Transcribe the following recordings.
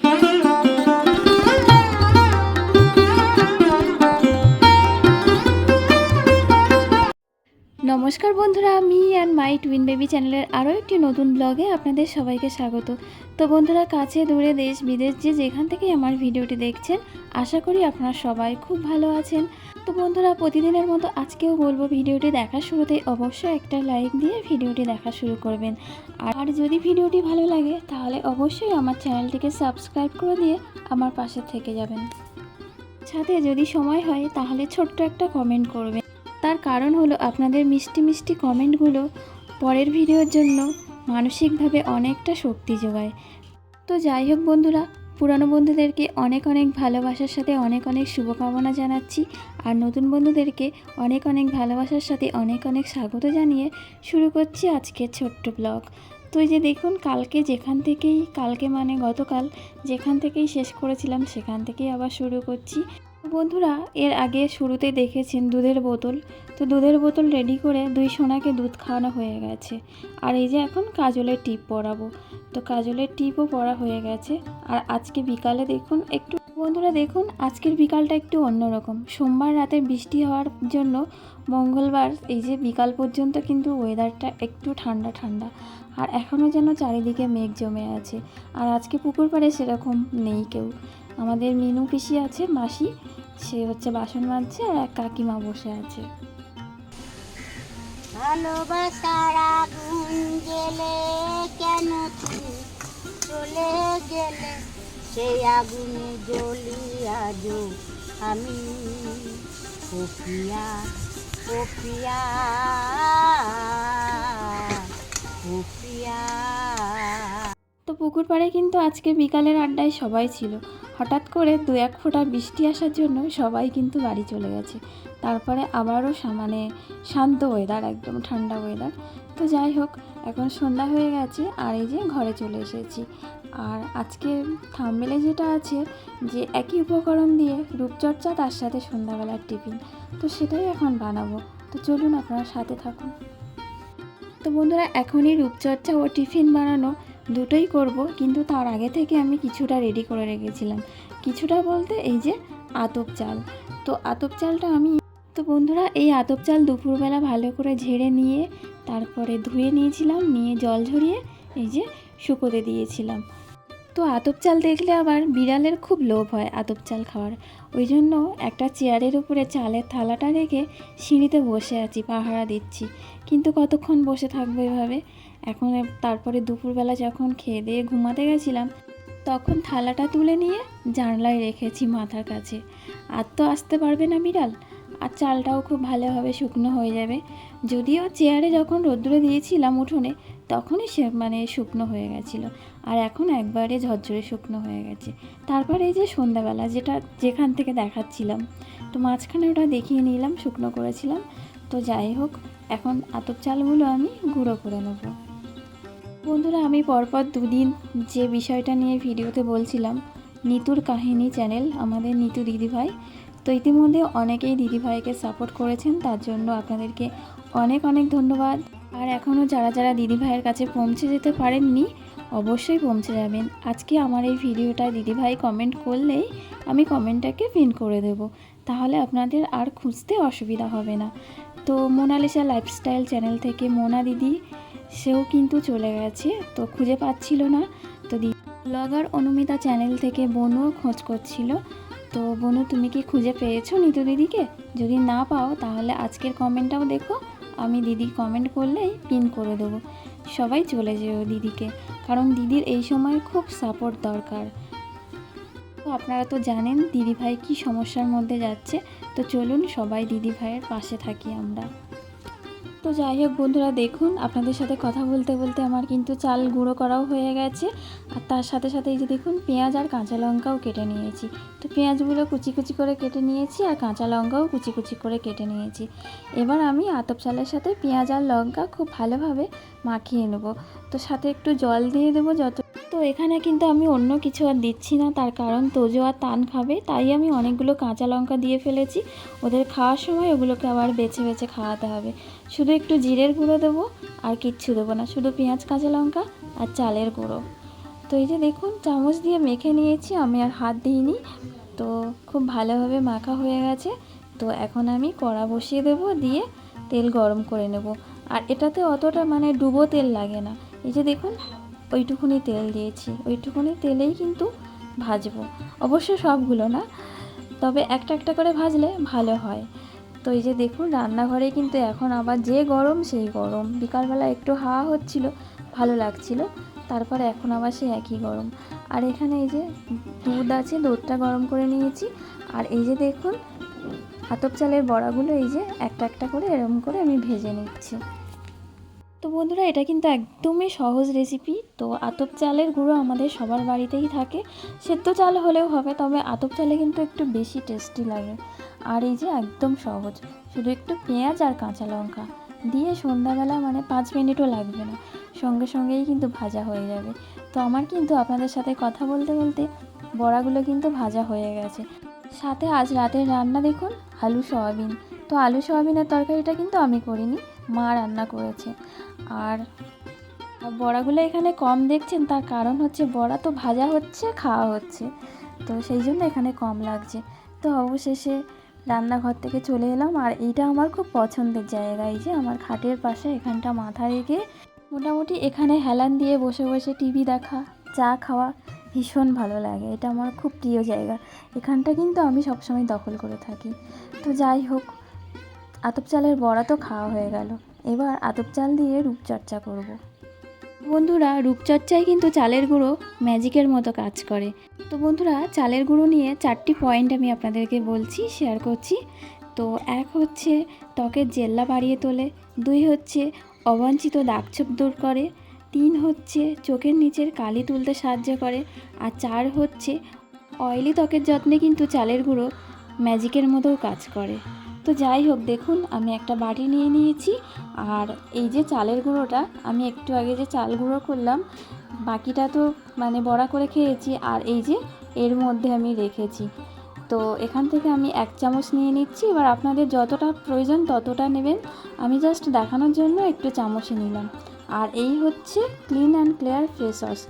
Thank you. নমস্কার বন্ধুরা, আমি অ্যান্ড মাই টুইন বেবি চ্যানেলের আরও একটি নতুন ব্লগে আপনাদের সবাইকে স্বাগত। তো বন্ধুরা, কাছে দূরে দেশ, বিদেশ যে যেখান থেকে আমার ভিডিওটি দেখছেন, আশা করি আপনারা সবাই খুব ভালো আছেন। তো বন্ধুরা, প্রতিদিনের মতো আজকেও বলব, ভিডিওটি দেখার শুরুতে অবশ্যই একটা লাইক দিয়ে ভিডিওটি দেখা শুরু করবেন। আর যদি ভিডিওটি ভালো লাগে, তাহলে অবশ্যই আমার চ্যানেলটিকে সাবস্ক্রাইব করে দিয়ে আমার পাশে থেকে যাবেন। সাথে যদি সময় হয়, তাহলে ছোট্ট একটা কমেন্ট করবেন। তার কারণ হলো আপনাদের মিষ্টি মিষ্টি কমেন্টগুলো পরের ভিডিওর জন্য মানসিকভাবে অনেকটা শক্তি যোগায়। তো যাই হোক বন্ধুরা, পুরানো বন্ধুদেরকে অনেক অনেক ভালোবাসার সাথে অনেক অনেক শুভকামনা জানাচ্ছি। আর নতুন বন্ধুদেরকে অনেক অনেক ভালোবাসার সাথে অনেক অনেক স্বাগত জানিয়ে শুরু করছি আজকের ছোট্ট ব্লগ। তো এই যে দেখুন, কালকে যেখান থেকেই, কালকে মানে গতকাল যেখান থেকেই শেষ করেছিলাম, সেখান থেকেই আবার শুরু করছি। বন্ধুরা, এর আগে শুরুতে দেখেছেন দুধের বোতল। তো দুধের বোতল রেডি করে দুই সোনাকে দুধ খাওয়ানো হয়ে গেছে। আর এই যে এখন কাজলের টিপ পরাবো। তো কাজলের টিপও পরা হয়ে গেছে। আর আজকে বিকালে দেখুন, একটু বন্ধুরা দেখুন, আজকের বিকালটা একটু অন্যরকম সোমবার রাতে বৃষ্টি হওয়ার জন্য মঙ্গলবার, এই যে বিকাল পর্যন্ত কিন্তু ওয়েদারটা একটু ঠান্ডা ঠান্ডা। আর এখনও যেন চারিদিকে মেঘ জমে আছে। আর আজকে পুকুর পাড়ে সেরকম নেই কেউ। আমাদের মিনু পিসি আছে, মাসি। সে হচ্ছে বাসন মাজছে আর এক কাকিমা বসে আছে। ভালোবাসার আগুন গেলে কেন তুমি চলে গেলে? সেই আগুনে জ্বলি আজও আমি। কপিয়া কপিয়া কপিয়া পুকুর পাড়ে কিন্তু আজকে বিকালের আড্ডায় সবাই ছিল। হঠাৎ করে দু এক ফোঁটা বৃষ্টি আসার জন্য সবাই কিন্তু বাড়ি চলে গেছে। তারপরে আবারও মানে শান্ত ওয়েদার একদম ঠান্ডা ওয়েদার তো যাই হোক, এখন সন্ধ্যা হয়ে গেছে আর এই যে ঘরে চলে এসেছি। আর আজকে থামবেলে যেটা আছে যে একই উপকরণ দিয়ে রূপচর্চা, তার সাথে সন্ধ্যাবেলার টিফিন। তো সেটাই এখন বানাবো। তো চলুন আপনারা সাথে থাকুন। তো বন্ধুরা, এখনই রূপচর্চা ও টিফিন বানানো দুটোই করব, কিন্তু তার আগে থেকে আমি কিছুটা রেডি করে রেখেছিলাম। কিছুটা বলতে এই যে আতপ চাল। তো আতপ চালটা আমি তো বন্ধুরা, এই আতপ চাল দুপুরবেলা ভালো করে ঝেড়ে নিয়ে তারপরে ধুয়ে নিয়েছিলাম, নিয়ে জল ঝরিয়ে এই যে শুকোতে দিয়েছিলাম। তো আতপ চাল দেখলে আবার বিড়ালের খুব লোভ হয় আতপ চাল খাওয়ার। ওই জন্য একটা চেয়ারের উপরে চালের থালাটা রেখে সিঁড়িতে বসে আছি, পাহারা দিচ্ছি। কিন্তু কতক্ষণ বসে থাকব এভাবে? এখন তারপরে দুপুরবেলা যখন খেয়ে দিয়ে ঘুমাতে গেছিলাম, তখন থালাটা তুলে নিয়ে জানলায় রেখেছি মাথার কাছে। আর তো আসতে পারবে না বিড়াল, আর চালটাও খুব ভালোভাবে শুকনো হয়ে যাবে। যদিও চেয়ারে যখন রোদ্দুরে দিয়েছিলাম উঠোনে, তখনই সে মানে শুকনো হয়ে গেছিল। আর এখন একবারে ঝরঝরে শুকনো হয়ে গেছে। তারপরে এই যে সন্ধ্যাবেলা যেটা যেখান থেকে দেখাচ্ছিলাম, তো মাঝখানে ওটা দেখিয়ে নিলাম, শুকনো করেছিলাম। তো যাই হোক, এখন আতপ চালগুলো আমি গুঁড়ো করে নেব। বন্ধুরা, আমি পরপর দুদিন যে বিষয়টা নিয়ে ভিডিওতে বলছিলাম, নিতুর কাহিনী চ্যানেল, আমাদের নিতু দিদিভাই। তো ইতিমধ্যে অনেকেই দিদিভাইকে সাপোর্ট করেছেন, তার জন্য আপনাদেরকে অনেক অনেক ধন্যবাদ। আর এখনও যারা যারা দিদিভাইয়ের কাছে পৌঁছে যেতে পারেননি, অবশ্যই পৌঁছে যাবেন। আজকে আমার এই ভিডিওটা দিদিভাই কমেন্ট করলেই আমি কমেন্টটাকে পিন করে দেব। তাহলে আপনাদের আর খুঁজতে অসুবিধা হবে না। তো মোনালিসা লাইফস্টাইল চ্যানেল থেকে মোনা দিদি সেও কিন্তু চলে গেছে, তো খুঁজে পাচ্ছিল না। তো ব্লগার অনুমিতা চ্যানেল থেকে বনুও খোঁজ করছিল। তো বনু, তুমি কি খুঁজে পেয়েছ নিতু দিদিকে? যদি না পাও, তাহলে আজকের কমেন্টটাও দেখো। আমি দিদি কমেন্ট করলেই পিন করে দেবো। সবাই চলে যেও দিদিকে, কারণ দিদির এই সময় খুব সাপোর্ট দরকার। তো আপনারা তো জানেন দিদিভাই কি সমস্যার মধ্যে যাচ্ছে, তো চলুন সবাই দিদিভাইয়ের পাশে থাকি আমরা। তো যাই হোক বন্ধুরা, দেখুন, আপনাদের সাথে কথা বলতে বলতে আমার কিন্তু চাল গুঁড়ো করাও হয়ে গেছে। আর তার সাথে সাথে এই যে দেখুন, পেঁয়াজ আর কাঁচা লঙ্কাও কেটে নিয়েছি। তো পেঁয়াজগুলো কুচি কুচি করে কেটে নিয়েছি আর কাঁচা লঙ্কাও কুচি কুচি করে কেটে নিয়েছি। এবার আমি আতপ চালের সাথে পেঁয়াজ আর লঙ্কা খুব ভালোভাবে মাখিয়ে নেব। তো সাথে একটু জল দিয়ে দেবো যত তো এখানে কিন্তু আমি অন্য কিছু আর দিচ্ছি না, তার কারণ তোজো আর তান খাবে, তাই আমি অনেকগুলো কাঁচা লঙ্কা দিয়ে ফেলেছি। ওদের খাওয়ার সময় ওগুলোকে আবার বেছে বেছে খাওয়াতে হবে। শুধু একটু জিরের গুঁড়ো দেবো আর কিচ্ছু দেবো না, শুধু পেঁয়াজ, কাঁচা লঙ্কা আর চালের গুঁড়ো। তো এই যে দেখুন, চামচ দিয়ে মেখে নিয়েছি, আমি আর হাত দিইনি। তো খুব ভালোভাবে মাখা হয়ে গেছে। তো এখন আমি কড়া বসিয়ে দেবো, দিয়ে তেল গরম করে নেব। আর এটাতে অতটা মানে ডুবো তেল লাগে না। এই যে দেখুন, ওইটুকুনি তেল দিয়েছি। ওইটুকুনি তেলেই কিন্তু ভাজবো। অবশ্য সবগুলো না, তবে একটা একটা করে ভাজলে ভালো হয়। তো এই যে দেখুন, রান্নাঘরে কিন্তু এখন আবার যে গরম, সেই গরম। বিকালবেলা একটু হাওয়া হচ্ছিল, ভালো লাগছিল। তারপরে এখন আবার সেই একই গরম। আর এখানে এই যে দুধ আছে, দুধটা গরম করে নিয়েছি। আর এই যে দেখুন, আতপ চালের বড়াগুলো এই যে একটা একটা করে এরকম করে আমি ভেজে নিচ্ছি। তো বন্ধুরা, এটা কিন্তু একদমই সহজ রেসিপি। তো আতপ চালের গুঁড়ো আমাদের সবার বাড়িতেই থাকে। সেদ্ধ চাল হলেও হবে, তবে আতপ চালে কিন্তু একটু বেশি টেস্টি লাগে। আর এই যে একদম সহজ। শুধু একটু পেঁয়াজ আর কাঁচা লঙ্কা দিয়ে সন্ধ্যাবেলা মানে পাঁচ মিনিটও লাগবে না। সঙ্গে সঙ্গেই কিন্তু ভাজা হয়ে যাবে। তো আমার কিন্তু আপনাদের সাথে কথা বলতে বলতে বড়াগুলো কিন্তু ভাজা হয়ে গেছে। সাথে আজ রাতের রান্না দেখুন, আলু সয়াবিন। তো আলু সয়াবিনের তরকারিটা কিন্তু আমি করিনি, মা রান্না করেছে। আর বড়াগুলো এখানে কম দেখছেন, তার কারণ হচ্ছে বড়া তো ভাজা হচ্ছে, খাওয়া হচ্ছে। তো সেই জন্য এখানে কম লাগছে। তো অবশেষে রান্নাঘর থেকে চলে এলাম আর এইটা আমার খুব পছন্দের জায়গা। এই যে আমার খাটের পাশে এখানটা মাথা রেখে মোটামুটি এখানে হেলান দিয়ে বসে বসে টিভি দেখা, চা খাওয়া ভীষণ ভালো লাগে। এটা আমার খুব প্রিয় জায়গা। এখানটা কিন্তু আমি সবসময় দখল করে থাকি। তো যাই হোক, আতপ চালের বড়া তো খাওয়া হয়ে গেল। এবার আতপ চাল দিয়ে রূপচর্চা করব। বন্ধুরা, রূপচর্চায় কিন্তু চালের গুঁড়ো ম্যাজিকের মতো কাজ করে। তো বন্ধুরা, চালের গুঁড়ো নিয়ে চারটি পয়েন্ট আমি আপনাদেরকে বলছি, শেয়ার করছি। তো এক হচ্ছে ত্বকের জেল্লা বাড়িয়ে তোলে, দুই হচ্ছে অবাঞ্ছিত দাগছোপ দূর করে, তিন হচ্ছে চোখের নিচের কালি তুলতে সাহায্য করে, আর চার হচ্ছে অয়েলি ত্বকের যত্নে কিন্তু চালের গুঁড়ো ম্যাজিকের মতোও কাজ করে। তো যাই হোক, দেখুন, আমি একটা বাটি নিয়ে নিয়েছি। আর এই যে চালের গুঁড়োটা, আমি একটু আগে যে চাল গুঁড়ো করলাম, বাকিটা তো মানে বড়া করে খেয়েছি, আর এই যে এর মধ্যে আমি রেখেছি। তো এখান থেকে আমি এক চামচ নিয়ে নিচ্ছি, এবার আপনাদের যতটা প্রয়োজন ততটা নেবেন। আমি জাস্ট দেখানোর জন্য একটু চামচে নিলাম। আর এই হচ্ছে clean and clear face wash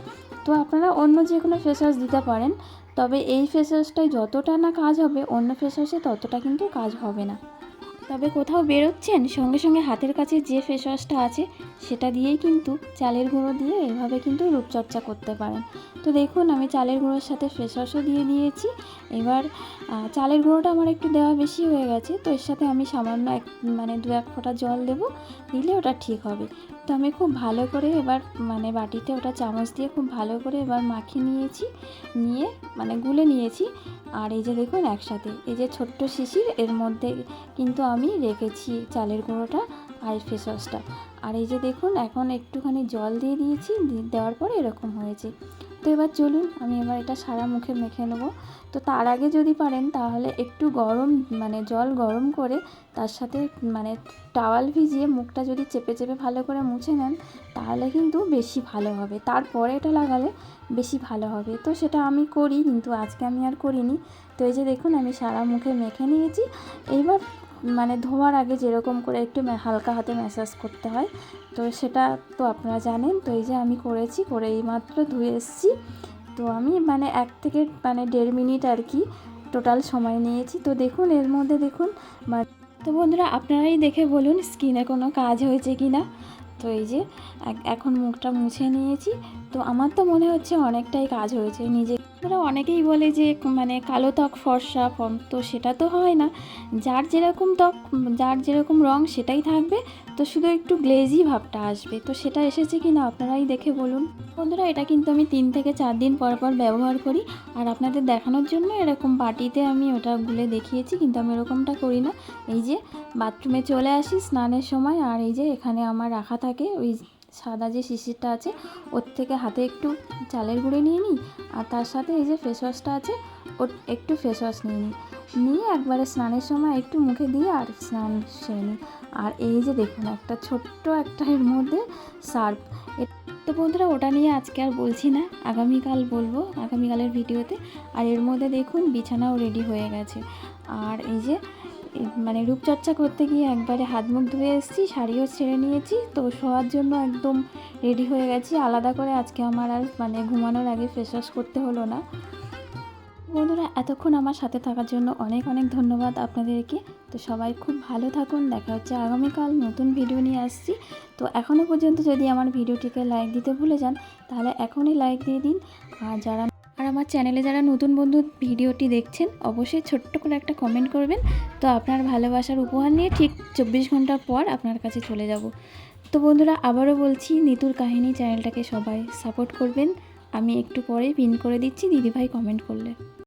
তো আপনারা অন্য যে কোনো ফেস ওয়াশ দিতে পারেন তবে এই ফেস ওয়াশটাই যতটা না কাজ হবে, অন্য ফেস ওয়াশে ততটা কিন্তু কাজ হবে না। তবে কোথাও বেরোচ্ছেন, সঙ্গে সঙ্গে হাতের কাছে যে ফেস ওয়াশটা আছে, সেটা দিয়েই কিন্তু চালের গুঁড়ো দিয়ে এভাবে কিন্তু রূপচর্চা করতে পারেন। তো দেখুন, আমি চালের গুঁড়োর সাথে ফেস ওয়াশও দিয়ে দিয়েছি। এবার চালের গুঁড়োটা আমার একটু দেওয়া বেশি হয়ে গেছে, তো এর সাথে আমি সামান্য এক মানে দু এক ফোঁটা জল দেবো, দিলে ওটা ঠিক হবে। তো আমি খুব ভালো করে এবার মানে বাটিতে ওটা চামচ দিয়ে খুব ভালো করে এবার মাখিয়ে নিয়েছি, নিয়ে মানে গুলে নিয়েছি। আর এই যে দেখুন একসাথে, এই যে ছোট্ট শিশির, এর মধ্যে কিন্তু আমি রেখেছি চালের গুঁড়োটা। আর ফেস ওয়াশটা আর এই যে দেখুন, এখন একটুখানি জল দিয়ে দিয়েছি, দিয়ে দেওয়ার পরে এরকম হয়েছে। তো এবার চলুন, আমি এবার এটা সারা মুখে মেখে নেব। তো তার আগে যদি পারেন, তাহলে একটু গরম মানে জল গরম করে তার সাথে মানে টাওয়াল ভিজিয়ে মুখটা যদি চেপে চেপে ভালো করে মুছে নেন, তাহলে কিন্তু বেশি ভালো হবে। তারপরে এটা লাগালে বেশি ভালো হবে। তো সেটা আমি করি, কিন্তু আজকে আমি আর করিনি। তো এই যে দেখুন, আমি সারা মুখে মেখে নিয়েছি। এইবার মানে ধোয়ার আগে যেরকম করে একটু হালকা হাতে ম্যাসাজ করতে হয়। তো সেটা তো আপনারা জানেন। তো এই যে আমি করেছি, করে এইমাত্র ধুয়ে এসেছি। তো আমি মানে এক থেকে মানে দেড় মিনিট আর কি টোটাল সময় নিয়েছি। তো দেখুন, এর মধ্যে দেখুন মা- তো বন্ধুরা, আপনারাই দেখে বলুন স্কিনে কোনো কাজ হয়েছে কি না তো এই যে এখন মুখটা মুছে নিয়েছি। তো আমার তো মনে হচ্ছে অনেকটাই কাজ হয়েছে। নিজে ওরা অনেকেই বলে যে মানে কালো ত্বক, ফর্সা ফর্ম, তো সেটা তো হয় না। যার যেরকম ত্বক, যার যেরকম রং, সেটাই থাকবে। তো শুধু একটু গ্লেজি ভাবটা আসবে। তো সেটা এসেছে কি না আপনারাই দেখে বলুন। বন্ধুরা, এটা কিন্তু আমি তিন থেকে চার দিন পর পর ব্যবহার করি। আর আপনাদের দেখানোর জন্য এরকম বাটিতে আমি ওটা গুলে দেখিয়েছি, কিন্তু আমি এরকমটা করি না। এই যে, বাথরুমে চলে আসি স্নানের সময়। আর এই যে, এখানে আমার রাখা থাকে ওই সাদা যে শিশিরটা আছে, ওর থেকে হাতে একটু চালের গুঁড়ো নিয়ে নিই, আর তার সাথে এই যে ফেস ওয়াশটা আছে, ওর একটু ফেস ওয়াশ নিয়ে নিই। নিয়ে একবারে স্নানের সময় একটু মুখে দিয়ে আর স্নান সেরে নিই। আর এই যে দেখুন, একটা ছোট্ট একটা এর মধ্যে সার্ফ। তো বন্ধুরা, ওটা নিয়ে আজকে আর বলছি না, আগামীকাল বলব, আগামীকালের ভিডিওতে। আর এর মধ্যে দেখুন, বিছানাও রেডি হয়ে গেছে। আর এই যে মানে রূপচর্চা করতে গিয়ে একবারে হাত মুখ ধুয়ে এসেছি, শাড়িও ছেড়ে নিয়েছি। তো শোয়ার জন্য একদম রেডি হয়ে গেছি। আলাদা করে আজকে আমার আর মানে ঘুমানোর আগে ফেস ওয়াশ করতে হলো না। বন্ধুরা, এতক্ষণ আমার সাথে থাকার জন্য অনেক অনেক ধন্যবাদ আপনাদেরকে। তো সবাই খুব ভালো থাকুন। দেখা হচ্ছে আগামীকাল নতুন ভিডিও নিয়ে আসছি। তো এখনও পর্যন্ত যদি আমার ভিডিওটিকে লাইক দিতে ভুলে যান, তাহলে এখনই লাইক দিয়ে দিন। আর যারা আর আমার চ্যানেলে যারা নতুন বন্ধু ভিডিওটি দেখছেন, অবশ্যই ছোট্ট করে একটা কমেন্ট করবেন। তো আপনার ভালোবাসার উপহার নিয়ে ঠিক চব্বিশ ঘণ্টা পর আপনার কাছে চলে যাব। তো বন্ধুরা, আবারও বলছি, নিতুর কাহিনী চ্যানেলটাকে সবাই সাপোর্ট করবেন। আমি একটু পরে পিন করে দিচ্ছি, দিদিভাই কমেন্ট করলে।